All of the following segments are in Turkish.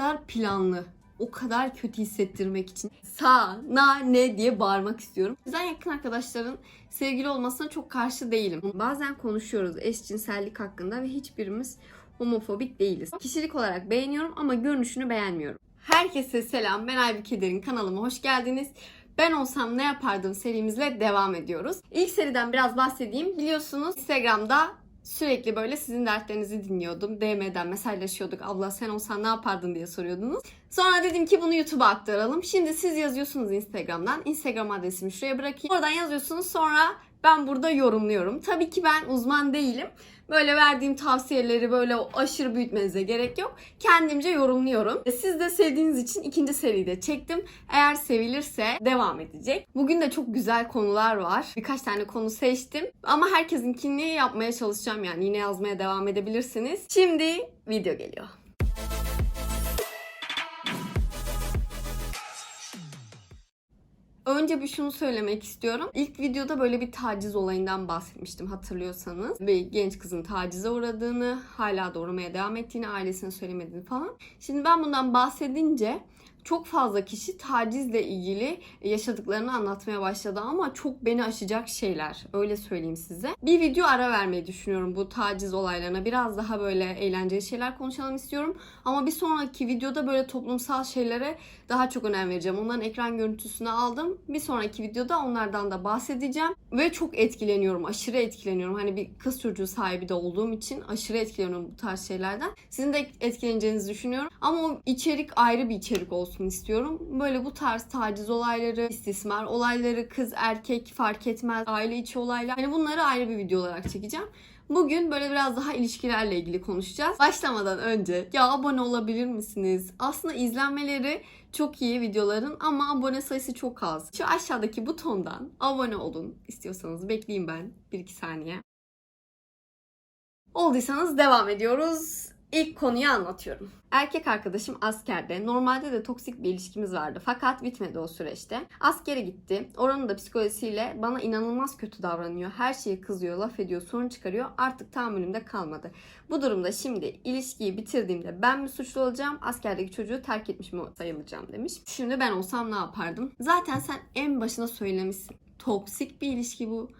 kadar planlı, o kadar kötü hissettirmek için sağ, na, ne diye bağırmak istiyorum. Bizden yakın arkadaşların sevgili olmasına çok karşı değilim. Bazen konuşuyoruz eşcinsellik hakkında ve hiçbirimiz homofobik değiliz. Kişilik olarak beğeniyorum ama görünüşünü beğenmiyorum. Herkese selam. Ben Aybüke Derin. Kanalıma hoş geldiniz. Ben olsam ne yapardım serimizle devam ediyoruz. İlk seriden biraz bahsedeyim. Biliyorsunuz Instagram'da sürekli böyle sizin dertlerinizi dinliyordum. DM'den mesajlaşıyorduk. Abla sen olsan ne yapardın diye soruyordunuz. Sonra dedim ki bunu YouTube'a aktaralım. Şimdi siz yazıyorsunuz Instagram'dan. Instagram adresimi şuraya bırakayım. Oradan yazıyorsunuz sonra ben burada yorumluyorum. Tabii ki ben uzman değilim. Böyle verdiğim tavsiyeleri böyle aşırı büyütmenize gerek yok. Kendimce yorumluyorum. Siz de sevdiğiniz için ikinci seriyi de çektim. Eğer sevilirse devam edecek. Bugün de çok güzel konular var. Birkaç tane konu seçtim. Ama herkesinkini yapmaya çalışacağım yani. Yine yazmaya devam edebilirsiniz. Şimdi video geliyor. Önce bir şunu söylemek istiyorum. İlk videoda böyle bir taciz olayından bahsetmiştim hatırlıyorsanız. Bir genç kızın tacize uğradığını, hala da uğramaya devam ettiğini, ailesine söylemediğini falan. Şimdi ben bundan bahsedince çok fazla kişi tacizle ilgili yaşadıklarını anlatmaya başladı ama çok beni aşacak şeyler. Öyle söyleyeyim size. Bir video ara vermeyi düşünüyorum bu taciz olaylarına. Biraz daha böyle eğlenceli şeyler konuşalım istiyorum. Ama bir sonraki videoda böyle toplumsal şeylere daha çok önem vereceğim. Onların ekran görüntüsünü aldım. Bir sonraki videoda onlardan da bahsedeceğim. Ve çok etkileniyorum. Aşırı etkileniyorum. Hani bir kız çocuğu sahibi de olduğum için aşırı etkileniyorum bu tarz şeylerden. Sizin de etkileneceğinizi düşünüyorum. Ama o içerik ayrı bir içerik olsun istiyorum. Böyle bu tarz taciz olayları, istismar olayları, kız erkek fark etmez, aile içi olaylar. Hani bunları ayrı bir video olarak çekeceğim. Bugün böyle biraz daha ilişkilerle ilgili konuşacağız. Başlamadan önce ya abone olabilir misiniz? Aslında izlenmeleri çok iyi videoların ama abone sayısı çok az. Şu aşağıdaki butondan abone olun istiyorsanız bekleyeyim ben 1-2 saniye. Olduysanız devam ediyoruz. İlk konuyu anlatıyorum. Erkek arkadaşım askerde. Normalde de toksik bir ilişkimiz vardı. Fakat bitmedi o süreçte. Askere gitti. Oranın da psikolojisiyle bana inanılmaz kötü davranıyor. Her şeye kızıyor, laf ediyor, sorun çıkarıyor. Artık tahammülümde kalmadı. Bu durumda şimdi ilişkiyi bitirdiğimde ben mi suçlu olacağım? Askerdeki çocuğu terk etmiş mi sayılacağım demiş. Şimdi ben olsam ne yapardım? Zaten sen en başına söylemişsin. Toksik bir ilişki bu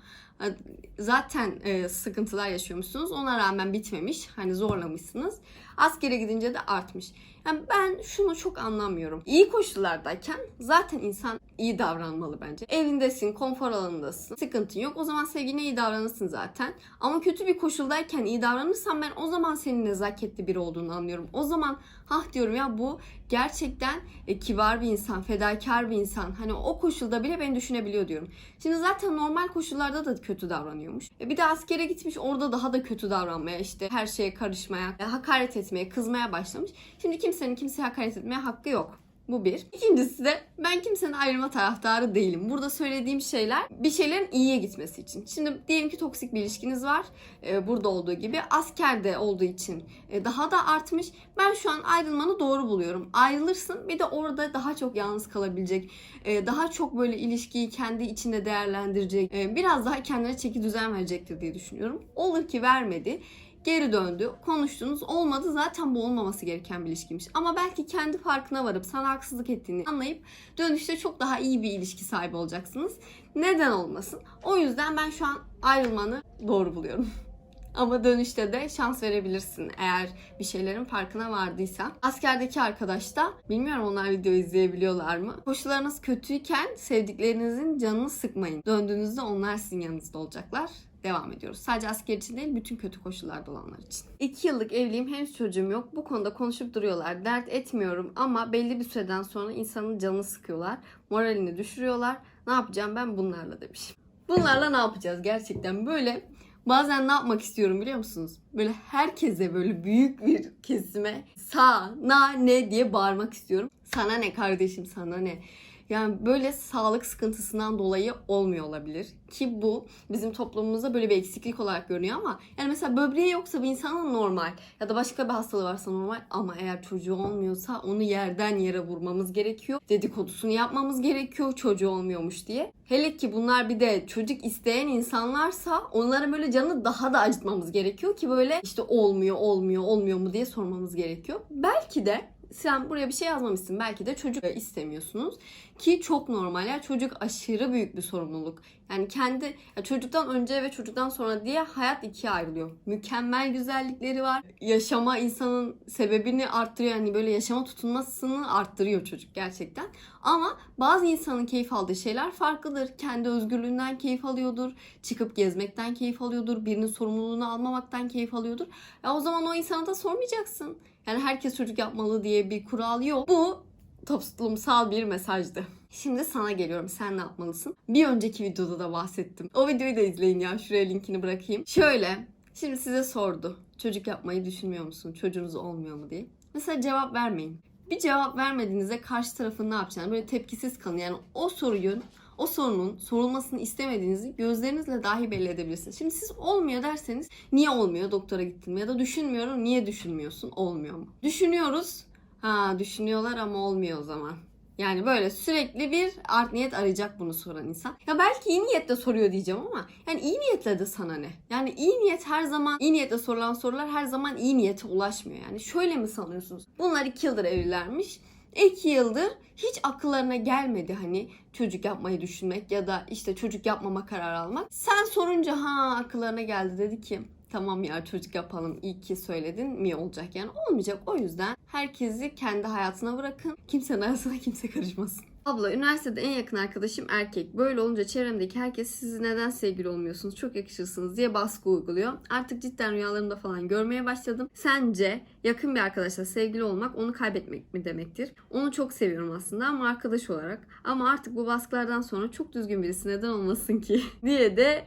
zaten e, sıkıntılar yaşıyormuşsunuz. Ona rağmen bitmemiş. Hani zorlamışsınız. Askere gidince de artmış. Yani ben şunu çok anlamıyorum. İyi koşullardayken zaten insan iyi davranmalı bence. Evindesin, konfor alanındasın. Sıkıntın yok. O zaman sevgiline iyi davranırsın zaten. Ama kötü bir koşuldayken iyi davranırsan ben o zaman senin nezaketli biri olduğunu anlıyorum. O zaman hah diyorum ya bu gerçekten e, kibar bir insan, fedakar bir insan. Hani o koşulda bile beni düşünebiliyor diyorum. Şimdi zaten normal koşullarda da kötü davranıyormuş. E, bir de askere gitmiş orada daha da kötü davranmaya işte her şeye karışmaya, e, hakaret etmeye, kızmaya başlamış. Şimdi kimsenin kimseye hakaret etmeye hakkı yok. Bu bir. İkincisi de ben kimsenin ayrılma taraftarı değilim. Burada söylediğim şeyler bir şeylerin iyiye gitmesi için. Şimdi diyelim ki toksik bir ilişkiniz var. Ee, burada olduğu gibi. Askerde olduğu için e, daha da artmış. Ben şu an ayrılmanı doğru buluyorum. Ayrılırsın bir de orada daha çok yalnız kalabilecek. e, daha çok böyle ilişkiyi kendi içinde değerlendirecek. e, biraz daha kendine çeki düzen verecektir diye düşünüyorum. Olur ki vermedi geri döndü. Konuştunuz. Olmadı. Zaten bu olmaması gereken bir ilişkiymiş. Ama belki kendi farkına varıp sana haksızlık ettiğini anlayıp dönüşte çok daha iyi bir ilişki sahibi olacaksınız. Neden olmasın? O yüzden ben şu an ayrılmanı doğru buluyorum. Ama dönüşte de şans verebilirsin eğer bir şeylerin farkına vardıysa. Askerdeki arkadaş da bilmiyorum onlar video izleyebiliyorlar mı? Koşullarınız kötüyken sevdiklerinizin canını sıkmayın. Döndüğünüzde onlar sizin yanınızda olacaklar devam ediyoruz. Sadece asker için değil bütün kötü koşullarda olanlar için. 2 yıllık evliyim henüz çocuğum yok. Bu konuda konuşup duruyorlar. Dert etmiyorum ama belli bir süreden sonra insanın canını sıkıyorlar. Moralini düşürüyorlar. Ne yapacağım ben bunlarla demişim. Bunlarla ne yapacağız gerçekten böyle Bazen ne yapmak istiyorum biliyor musunuz? Böyle herkese böyle büyük bir kesime sağ, na, ne diye bağırmak istiyorum. Sana ne kardeşim sana ne? Yani böyle sağlık sıkıntısından dolayı olmuyor olabilir. Ki bu bizim toplumumuzda böyle bir eksiklik olarak görünüyor ama yani mesela böbreği yoksa bir insanın normal ya da başka bir hastalığı varsa normal ama eğer çocuğu olmuyorsa onu yerden yere vurmamız gerekiyor. Dedikodusunu yapmamız gerekiyor çocuğu olmuyormuş diye. Hele ki bunlar bir de çocuk isteyen insanlarsa onlara böyle canını daha da acıtmamız gerekiyor ki böyle işte olmuyor olmuyor olmuyor mu diye sormamız gerekiyor. Belki de Sen buraya bir şey yazmamışsın. Belki de çocuk istemiyorsunuz. Ki çok normal ya. Çocuk aşırı büyük bir sorumluluk. Yani kendi ya çocuktan önce ve çocuktan sonra diye hayat ikiye ayrılıyor. Mükemmel güzellikleri var. Yaşama insanın sebebini arttırıyor. Yani böyle yaşama tutunmasını arttırıyor çocuk gerçekten. Ama bazı insanın keyif aldığı şeyler farklıdır. Kendi özgürlüğünden keyif alıyordur. Çıkıp gezmekten keyif alıyordur. Birinin sorumluluğunu almamaktan keyif alıyordur. Ya o zaman o insana da sormayacaksın. Yani herkes çocuk yapmalı diye bir kural yok. Bu toplumsal bir mesajdı. Şimdi sana geliyorum. Sen ne yapmalısın? Bir önceki videoda da bahsettim. O videoyu da izleyin ya. Şuraya linkini bırakayım. Şöyle. Şimdi size sordu. Çocuk yapmayı düşünmüyor musun? Çocuğunuz olmuyor mu diye. Mesela cevap vermeyin. Bir cevap vermediğinizde karşı tarafın ne yapacağını böyle tepkisiz kalın. Yani o soruyun o sorunun sorulmasını istemediğinizi gözlerinizle dahi belli edebilirsiniz. Şimdi siz olmuyor derseniz niye olmuyor doktora gittin mi? Ya da düşünmüyorum niye düşünmüyorsun olmuyor mu? Düşünüyoruz ha düşünüyorlar ama olmuyor o zaman. Yani böyle sürekli bir art niyet arayacak bunu soran insan. Ya belki iyi niyetle soruyor diyeceğim ama yani iyi niyetle de sana ne? Yani iyi niyet her zaman iyi niyetle sorulan sorular her zaman iyi niyete ulaşmıyor. Yani şöyle mi sanıyorsunuz? Bunlar iki yıldır evlilermiş. İki yıldır hiç akıllarına gelmedi hani çocuk yapmayı düşünmek ya da işte çocuk yapmama karar almak. Sen sorunca ha akıllarına geldi dedi ki tamam ya çocuk yapalım iyi ki söyledin mi olacak yani olmayacak o yüzden herkesi kendi hayatına bırakın kimsenin hayatına kimse karışmasın. Abla üniversitede en yakın arkadaşım erkek. Böyle olunca çevremdeki herkes siz neden sevgili olmuyorsunuz çok yakışırsınız diye baskı uyguluyor. Artık cidden rüyalarımda falan görmeye başladım. Sence yakın bir arkadaşla sevgili olmak onu kaybetmek mi demektir? Onu çok seviyorum aslında ama arkadaş olarak. Ama artık bu baskılardan sonra çok düzgün birisi neden olmasın ki diye de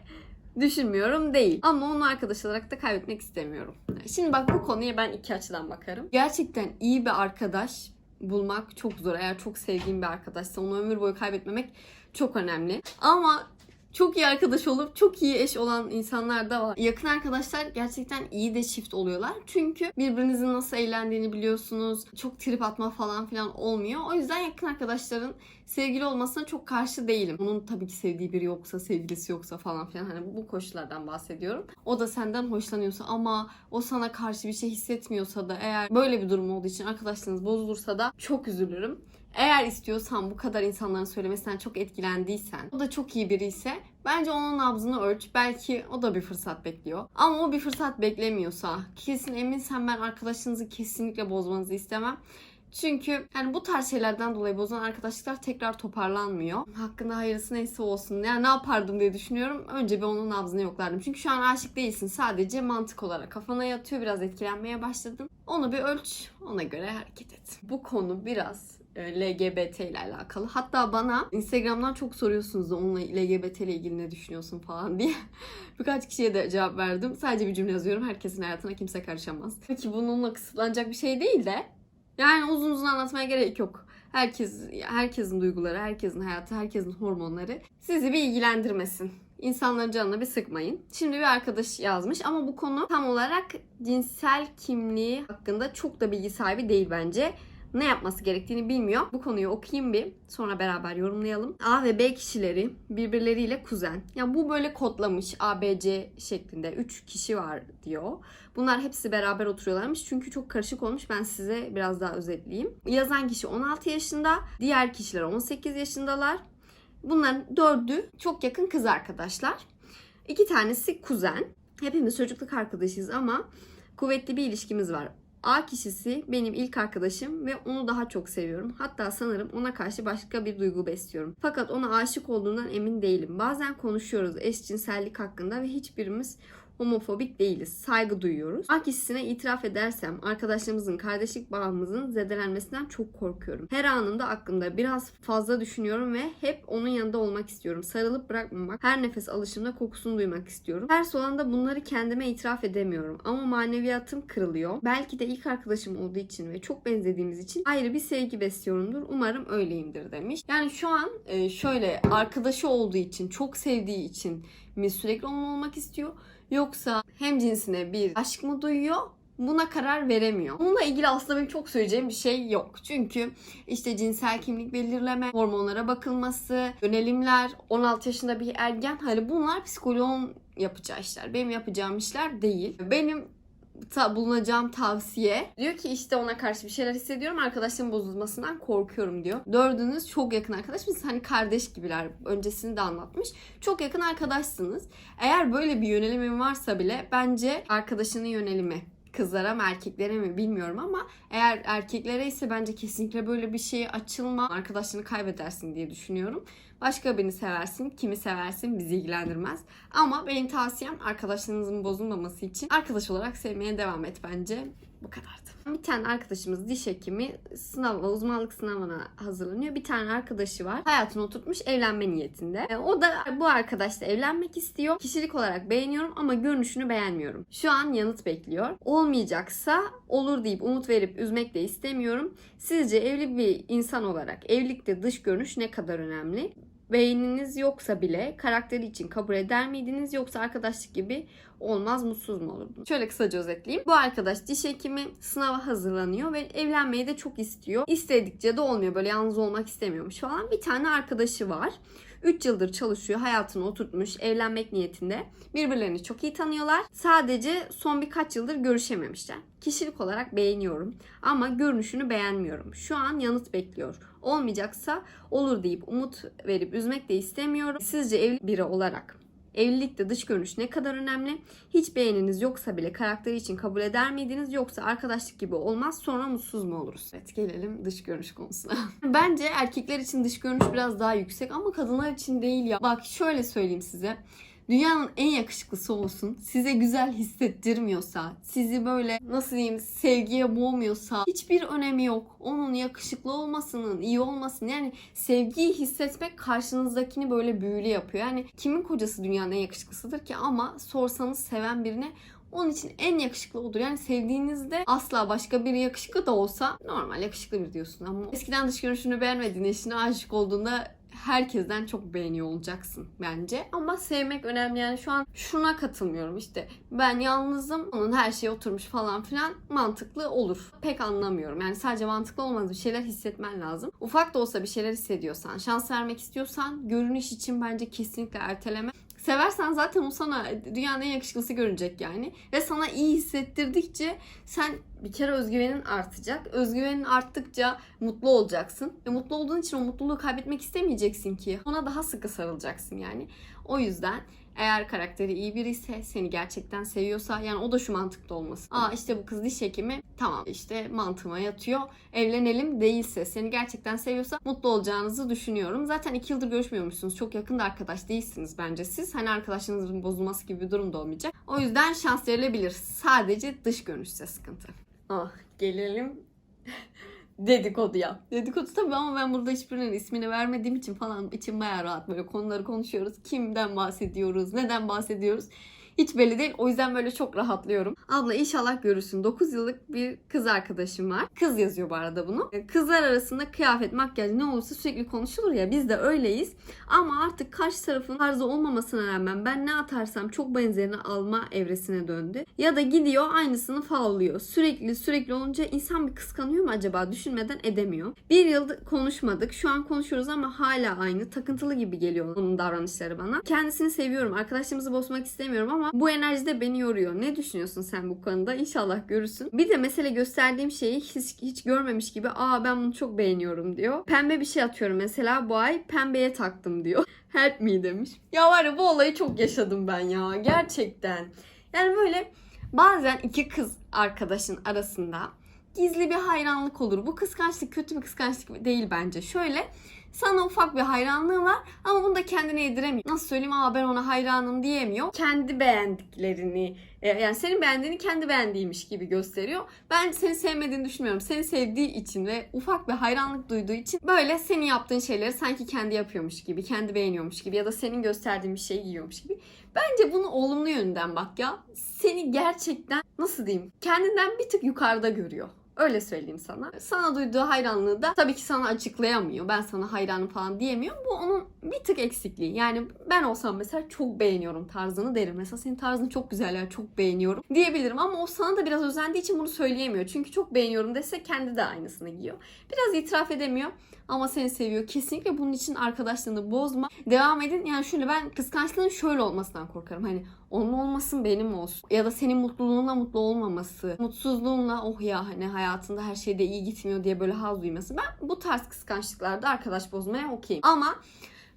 düşünmüyorum değil. Ama onu arkadaş olarak da kaybetmek istemiyorum. Şimdi bak bu konuya ben iki açıdan bakarım. Gerçekten iyi bir arkadaş bulmak çok zor. Eğer çok sevdiğim bir arkadaşsa onu ömür boyu kaybetmemek çok önemli. Ama çok iyi arkadaş olup çok iyi eş olan insanlar da var. Yakın arkadaşlar gerçekten iyi de çift oluyorlar. Çünkü birbirinizin nasıl eğlendiğini biliyorsunuz. Çok trip atma falan filan olmuyor. O yüzden yakın arkadaşların sevgili olmasına çok karşı değilim. Onun tabii ki sevdiği biri yoksa, sevgilisi yoksa falan filan hani bu koşullardan bahsediyorum. O da senden hoşlanıyorsa ama o sana karşı bir şey hissetmiyorsa da eğer böyle bir durum olduğu için arkadaşlığınız bozulursa da çok üzülürüm. Eğer istiyorsan bu kadar insanların söylemesinden çok etkilendiysen, o da çok iyi biri ise bence onun nabzını ölç. Belki o da bir fırsat bekliyor. Ama o bir fırsat beklemiyorsa, kesin eminsen ben arkadaşınızı kesinlikle bozmanızı istemem. Çünkü yani bu tarz şeylerden dolayı bozulan arkadaşlıklar tekrar toparlanmıyor. Hakkında hayırlısı neyse olsun. Yani ne yapardım diye düşünüyorum. Önce bir onun nabzını yoklardım. Çünkü şu an aşık değilsin. Sadece mantık olarak kafana yatıyor. Biraz etkilenmeye başladın. Onu bir ölç. Ona göre hareket et. Bu konu biraz LGBT ile alakalı. Hatta bana Instagram'dan çok soruyorsunuz da onunla LGBT ile ilgili ne düşünüyorsun falan diye. Birkaç kişiye de cevap verdim. Sadece bir cümle yazıyorum. Herkesin hayatına kimse karışamaz. Peki bununla kısıtlanacak bir şey değil de yani uzun uzun anlatmaya gerek yok. Herkes, herkesin duyguları, herkesin hayatı, herkesin hormonları sizi bir ilgilendirmesin. İnsanların canına bir sıkmayın. Şimdi bir arkadaş yazmış ama bu konu tam olarak cinsel kimliği hakkında çok da bilgi sahibi değil bence ne yapması gerektiğini bilmiyor. Bu konuyu okuyayım bir. Sonra beraber yorumlayalım. A ve B kişileri birbirleriyle kuzen. Yani bu böyle kodlamış A, B, C şeklinde. 3 kişi var diyor. Bunlar hepsi beraber oturuyorlarmış. Çünkü çok karışık olmuş. Ben size biraz daha özetleyeyim. Yazan kişi 16 yaşında. Diğer kişiler 18 yaşındalar. Bunların dördü çok yakın kız arkadaşlar. İki tanesi kuzen. Hepimiz çocukluk arkadaşıyız ama kuvvetli bir ilişkimiz var. A kişisi benim ilk arkadaşım ve onu daha çok seviyorum. Hatta sanırım ona karşı başka bir duygu besliyorum. Fakat ona aşık olduğundan emin değilim. Bazen konuşuyoruz eşcinsellik hakkında ve hiçbirimiz homofobik değiliz. Saygı duyuyoruz. A kişisine itiraf edersem arkadaşlarımızın kardeşlik bağımızın zedelenmesinden çok korkuyorum. Her anında aklımda biraz fazla düşünüyorum ve hep onun yanında olmak istiyorum. Sarılıp bırakmamak, her nefes alışımda kokusunu duymak istiyorum. Ters olan da bunları kendime itiraf edemiyorum. Ama maneviyatım kırılıyor. Belki de ilk arkadaşım olduğu için ve çok benzediğimiz için ayrı bir sevgi besliyorumdur. Umarım öyleyimdir demiş. Yani şu an e, şöyle arkadaşı olduğu için, çok sevdiği için mi sürekli onunla olmak istiyor? Yoksa hem cinsine bir aşk mı duyuyor? Buna karar veremiyor. Bununla ilgili aslında benim çok söyleyeceğim bir şey yok. Çünkü işte cinsel kimlik belirleme, hormonlara bakılması, yönelimler, 16 yaşında bir ergen hani bunlar psikoloğun yapacağı işler. Benim yapacağım işler değil. Benim ta- bulunacağım tavsiye. Diyor ki işte ona karşı bir şeyler hissediyorum. Arkadaşlığın bozulmasından korkuyorum diyor. Dördünüz çok yakın arkadaşsınız. Hani kardeş gibiler. Öncesini de anlatmış. Çok yakın arkadaşsınız. Eğer böyle bir yönelimin varsa bile bence arkadaşının yönelimi kızlara mı erkeklere mi bilmiyorum ama eğer erkeklere ise bence kesinlikle böyle bir şeye açılma. Arkadaşını kaybedersin diye düşünüyorum. Başka birini seversin, kimi seversin bizi ilgilendirmez. Ama benim tavsiyem arkadaşlarınızın bozulmaması için arkadaş olarak sevmeye devam et bence. Bu kadardı. Bir tane arkadaşımız diş hekimi sınava, uzmanlık sınavına hazırlanıyor. Bir tane arkadaşı var. Hayatını oturtmuş evlenme niyetinde. E, O da bu arkadaşla evlenmek istiyor. Kişilik olarak beğeniyorum ama görünüşünü beğenmiyorum. Şu an yanıt bekliyor. Olmayacaksa olur deyip umut verip üzmek de istemiyorum. Sizce evli bir insan olarak evlilikte dış görünüş ne kadar önemli? Beyniniz yoksa bile karakteri için kabul eder miydiniz yoksa arkadaşlık gibi olmaz mutsuz mu olurdunuz? Şöyle kısaca özetleyeyim. Bu arkadaş diş hekimi sınava hazırlanıyor ve evlenmeyi de çok istiyor. İstedikçe de olmuyor. Böyle yalnız olmak istemiyormuş falan. Bir tane arkadaşı var. 3 yıldır çalışıyor, hayatını oturtmuş, evlenmek niyetinde. Birbirlerini çok iyi tanıyorlar. Sadece son birkaç yıldır görüşememişler. Kişilik olarak beğeniyorum ama görünüşünü beğenmiyorum. Şu an yanıt bekliyor. Olmayacaksa olur deyip umut verip üzmek de istemiyorum. Sizce evli biri olarak Evlilikte dış görünüş ne kadar önemli? Hiç beğeniniz yoksa bile karakteri için kabul eder miydiniz? Yoksa arkadaşlık gibi olmaz sonra mutsuz mu oluruz? Evet gelelim dış görünüş konusuna. Bence erkekler için dış görünüş biraz daha yüksek ama kadınlar için değil ya. Bak şöyle söyleyeyim size. Dünyanın en yakışıklısı olsun. Size güzel hissettirmiyorsa, sizi böyle nasıl diyeyim sevgiye boğmuyorsa hiçbir önemi yok. Onun yakışıklı olmasının, iyi olmasının yani sevgiyi hissetmek karşınızdakini böyle büyülü yapıyor. Yani kimin kocası dünyanın en yakışıklısıdır ki ama sorsanız seven birine onun için en yakışıklı odur. Yani sevdiğinizde asla başka biri yakışıklı da olsa normal yakışıklı bir diyorsun ama eskiden dış görünüşünü beğenmediğin eşine aşık olduğunda herkesten çok beğeniyor olacaksın bence. Ama sevmek önemli yani şu an şuna katılmıyorum işte ben yalnızım onun her şey oturmuş falan filan mantıklı olur. Pek anlamıyorum yani sadece mantıklı olmaz bir şeyler hissetmen lazım. Ufak da olsa bir şeyler hissediyorsan şans vermek istiyorsan görünüş için bence kesinlikle erteleme. Seversen zaten o sana dünyanın en yakışıklısı görünecek yani. Ve sana iyi hissettirdikçe sen bir kere özgüvenin artacak. Özgüvenin arttıkça mutlu olacaksın. Ve mutlu olduğun için o mutluluğu kaybetmek istemeyeceksin ki. Ona daha sıkı sarılacaksın yani. O yüzden eğer karakteri iyi biri ise seni gerçekten seviyorsa yani o da şu mantıkta olması. Aa işte bu kız diş hekimi tamam işte mantığıma yatıyor. Evlenelim değilse seni gerçekten seviyorsa mutlu olacağınızı düşünüyorum. Zaten iki yıldır görüşmüyormuşsunuz. Çok yakında arkadaş değilsiniz bence siz. Hani arkadaşlarınızın bozulması gibi bir durum da olmayacak. O yüzden şans verilebilir. Sadece dış görünüşte sıkıntı. Ah gelelim dedikoduya. Dedikodu tabii ama ben burada hiçbirinin ismini vermediğim için falan içim bayağı rahat böyle konuları konuşuyoruz. Kimden bahsediyoruz, neden bahsediyoruz hiç belli değil. O yüzden böyle çok rahatlıyorum. Abla inşallah görürsün. 9 yıllık bir kız arkadaşım var. Kız yazıyor bu arada bunu. Kızlar arasında kıyafet, makyaj ne olursa sürekli konuşulur ya. Biz de öyleyiz. Ama artık karşı tarafın tarzı olmamasına rağmen ben ne atarsam çok benzerini alma evresine döndü. Ya da gidiyor aynısını favlıyor. Sürekli sürekli olunca insan bir kıskanıyor mu acaba düşünmeden edemiyor. Bir yıl konuşmadık. Şu an konuşuyoruz ama hala aynı. Takıntılı gibi geliyor onun davranışları bana. Kendisini seviyorum. Arkadaşlığımızı bozmak istemiyorum ama bu enerji de beni yoruyor. Ne düşünüyorsun sen bu konuda? İnşallah görürsün. Bir de mesele gösterdiğim şeyi hiç, hiç görmemiş gibi aa ben bunu çok beğeniyorum diyor. Pembe bir şey atıyorum mesela bu ay pembeye taktım diyor. Help me demiş. Ya var ya bu olayı çok yaşadım ben ya. Gerçekten. Yani böyle bazen iki kız arkadaşın arasında gizli bir hayranlık olur. Bu kıskançlık kötü bir kıskançlık değil bence. Şöyle sana ufak bir hayranlığı var ama bunu da kendine yediremiyor. Nasıl söyleyeyim ama ben ona hayranım diyemiyor. Kendi beğendiklerini e, yani senin beğendiğini kendi beğendiğiymiş gibi gösteriyor. Ben seni sevmediğini düşünmüyorum. Seni sevdiği için ve ufak bir hayranlık duyduğu için böyle senin yaptığın şeyleri sanki kendi yapıyormuş gibi, kendi beğeniyormuş gibi ya da senin gösterdiğin bir şey giyiyormuş gibi. Bence bunu olumlu yönden bak ya. Seni gerçekten nasıl diyeyim kendinden bir tık yukarıda görüyor. Öyle söyleyeyim sana. Sana duyduğu hayranlığı da tabii ki sana açıklayamıyor. Ben sana hayranım falan diyemiyor. Bu onun bir tık eksikliği. Yani ben olsam mesela çok beğeniyorum tarzını derim. Mesela senin tarzın çok güzel ya çok beğeniyorum diyebilirim. Ama o sana da biraz özendiği için bunu söyleyemiyor. Çünkü çok beğeniyorum dese kendi de aynısını giyiyor. Biraz itiraf edemiyor ama seni seviyor. Kesinlikle bunun için arkadaşlığını bozma. Devam edin. Yani şöyle ben kıskançlığın şöyle olmasından korkarım. Hani Onun olmasın benim olsun. Ya da senin mutluluğunla mutlu olmaması. Mutsuzluğunla oh ya hani hayatında her şeyde iyi gitmiyor diye böyle haz duyması. Ben bu tarz kıskançlıklarda arkadaş bozmaya okeyim. Ama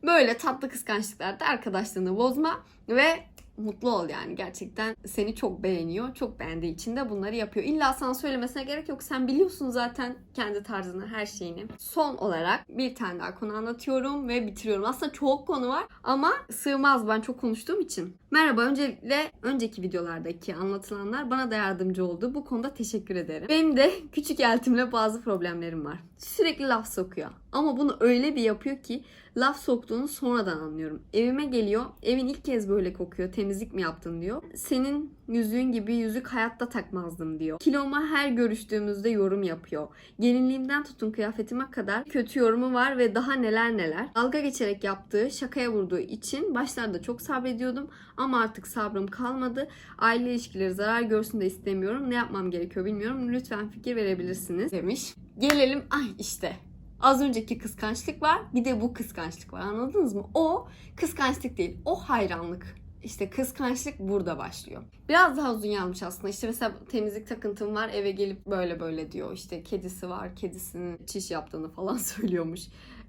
böyle tatlı kıskançlıklarda arkadaşlığını bozma ve mutlu ol yani gerçekten seni çok beğeniyor. Çok beğendiği için de bunları yapıyor. İlla sana söylemesine gerek yok. Sen biliyorsun zaten kendi tarzını, her şeyini. Son olarak bir tane daha konu anlatıyorum ve bitiriyorum. Aslında çok konu var ama sığmaz ben çok konuştuğum için. Merhaba öncelikle önceki videolardaki anlatılanlar bana da yardımcı oldu. Bu konuda teşekkür ederim. Benim de küçük eltimle bazı problemlerim var. Sürekli laf sokuyor. Ama bunu öyle bir yapıyor ki laf soktuğunu sonradan anlıyorum. Evime geliyor. Evin ilk kez böyle kokuyor. Temizlik mi yaptın diyor. Senin yüzüğün gibi yüzük hayatta takmazdım diyor. Kiloma her görüştüğümüzde yorum yapıyor. Gelinliğimden tutun kıyafetime kadar kötü yorumu var ve daha neler neler. Dalga geçerek yaptığı, şakaya vurduğu için başlarda çok sabrediyordum ama artık sabrım kalmadı. Aile ilişkileri zarar görsün de istemiyorum. Ne yapmam gerekiyor bilmiyorum. Lütfen fikir verebilirsiniz demiş. Gelelim ay işte Az önceki kıskançlık var. Bir de bu kıskançlık var. Anladınız mı? O kıskançlık değil. O hayranlık. İşte kıskançlık burada başlıyor. Biraz daha uzun yazmış aslında. İşte mesela temizlik takıntım var. Eve gelip böyle böyle diyor. İşte kedisi var. Kedisinin çiş yaptığını falan söylüyormuş.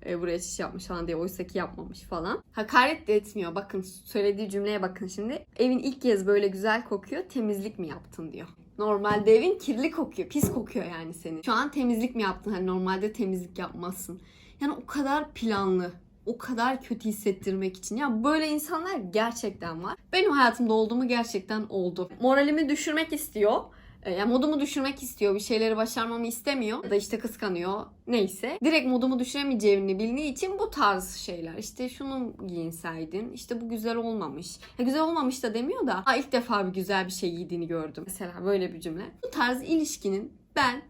E, buraya çiş yapmış falan diye. Oysa ki yapmamış falan. Hakaret de etmiyor. Bakın söylediği cümleye bakın şimdi. Evin ilk kez böyle güzel kokuyor. Temizlik mi yaptın diyor. Normalde evin kirli kokuyor. Pis kokuyor yani senin. Şu an temizlik mi yaptın? Hani normalde temizlik yapmazsın. Yani o kadar planlı. O kadar kötü hissettirmek için. Ya böyle insanlar gerçekten var. Benim hayatımda olduğumu gerçekten oldu. Moralimi düşürmek istiyor. E, Yani modumu düşürmek istiyor. Bir şeyleri başarmamı istemiyor. Ya da işte kıskanıyor. Neyse. Direkt modumu düşüremeyeceğini bildiği için bu tarz şeyler. İşte şunu giyinseydin. işte bu güzel olmamış. Ya güzel olmamış da demiyor da. Ha, ilk defa bir güzel bir şey giydiğini gördüm. Mesela böyle bir cümle. Bu tarz ilişkinin ben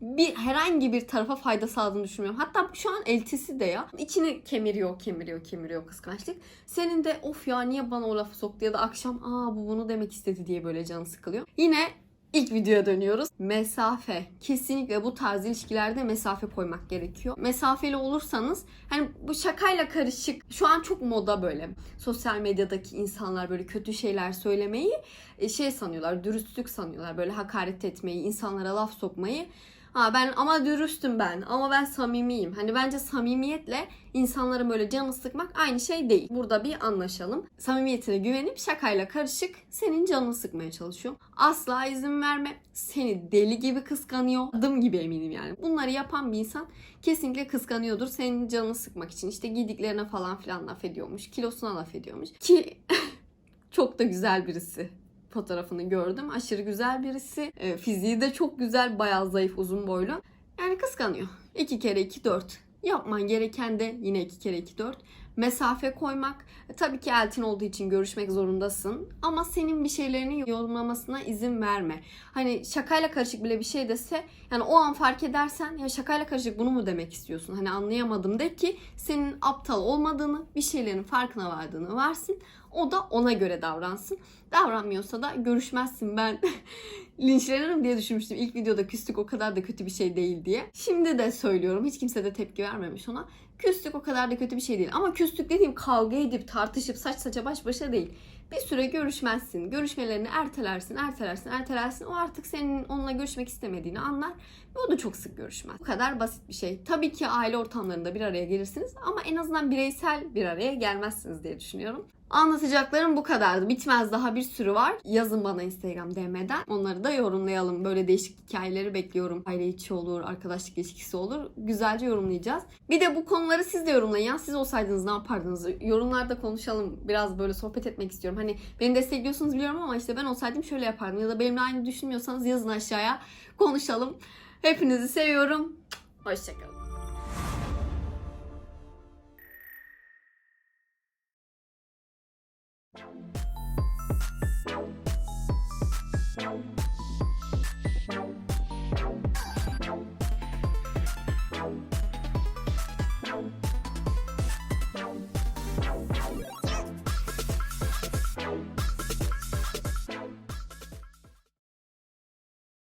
bir herhangi bir tarafa fayda sağladığını düşünmüyorum. Hatta şu an eltisi de ya. içini kemiriyor, kemiriyor, kemiriyor kıskançlık. Senin de of ya niye bana o lafı soktu ya da akşam aa bu bunu demek istedi diye böyle canı sıkılıyor. Yine İlk videoya dönüyoruz. Mesafe. Kesinlikle bu tarz ilişkilerde mesafe koymak gerekiyor. Mesafeli olursanız hani bu şakayla karışık. Şu an çok moda böyle. Sosyal medyadaki insanlar böyle kötü şeyler söylemeyi e, şey sanıyorlar. Dürüstlük sanıyorlar. Böyle hakaret etmeyi, insanlara laf sokmayı. Ha ben ama dürüstüm ben ama ben samimiyim. Hani bence samimiyetle insanların böyle canı sıkmak aynı şey değil. Burada bir anlaşalım. Samimiyetine güvenip şakayla karışık senin canını sıkmaya çalışıyor. Asla izin verme. Seni deli gibi kıskanıyor. Adım gibi eminim yani. Bunları yapan bir insan kesinlikle kıskanıyordur. Senin canını sıkmak için. İşte giydiklerine falan filan laf ediyormuş. Kilosuna laf ediyormuş. Ki çok da güzel birisi fotoğrafını gördüm. Aşırı güzel birisi. E, fiziği de çok güzel. Bayağı zayıf, uzun boylu. Yani kıskanıyor. 2 kere 2 4. Yapman gereken de yine 2 kere 2 4. Mesafe koymak. E, tabii ki eltin olduğu için görüşmek zorundasın. Ama senin bir şeylerini yorumlamasına izin verme. Hani şakayla karışık bile bir şey dese yani o an fark edersen ya şakayla karışık bunu mu demek istiyorsun? Hani anlayamadım de ki senin aptal olmadığını, bir şeylerin farkına vardığını varsın. O da ona göre davransın. Davranmıyorsa da görüşmezsin ben linçlenirim diye düşünmüştüm. İlk videoda küslük o kadar da kötü bir şey değil diye. Şimdi de söylüyorum. Hiç kimse de tepki vermemiş ona. Küslük o kadar da kötü bir şey değil. Ama küslük dediğim kavga edip tartışıp saç saça baş başa değil. Bir süre görüşmezsin. Görüşmelerini ertelersin, ertelersin, ertelersin. O artık senin onunla görüşmek istemediğini anlar. Ve o da çok sık görüşmez. Bu kadar basit bir şey. Tabii ki aile ortamlarında bir araya gelirsiniz ama en azından bireysel bir araya gelmezsiniz diye düşünüyorum. Anlatacaklarım bu kadardı. Bitmez daha bir sürü var. Yazın bana Instagram DM'den. Onları da yorumlayalım. Böyle değişik hikayeleri bekliyorum. Aile içi olur, arkadaşlık ilişkisi olur. Güzelce yorumlayacağız. Bir de bu konuları siz de yorumlayın. Ya siz olsaydınız ne yapardınız? Yorumlarda konuşalım. Biraz böyle sohbet etmek istiyorum. Hani beni destekliyorsunuz biliyorum ama işte ben olsaydım şöyle yapardım. Ya da benimle aynı düşünmüyorsanız yazın aşağıya. Konuşalım. Hepinizi seviyorum. Hoşçakalın.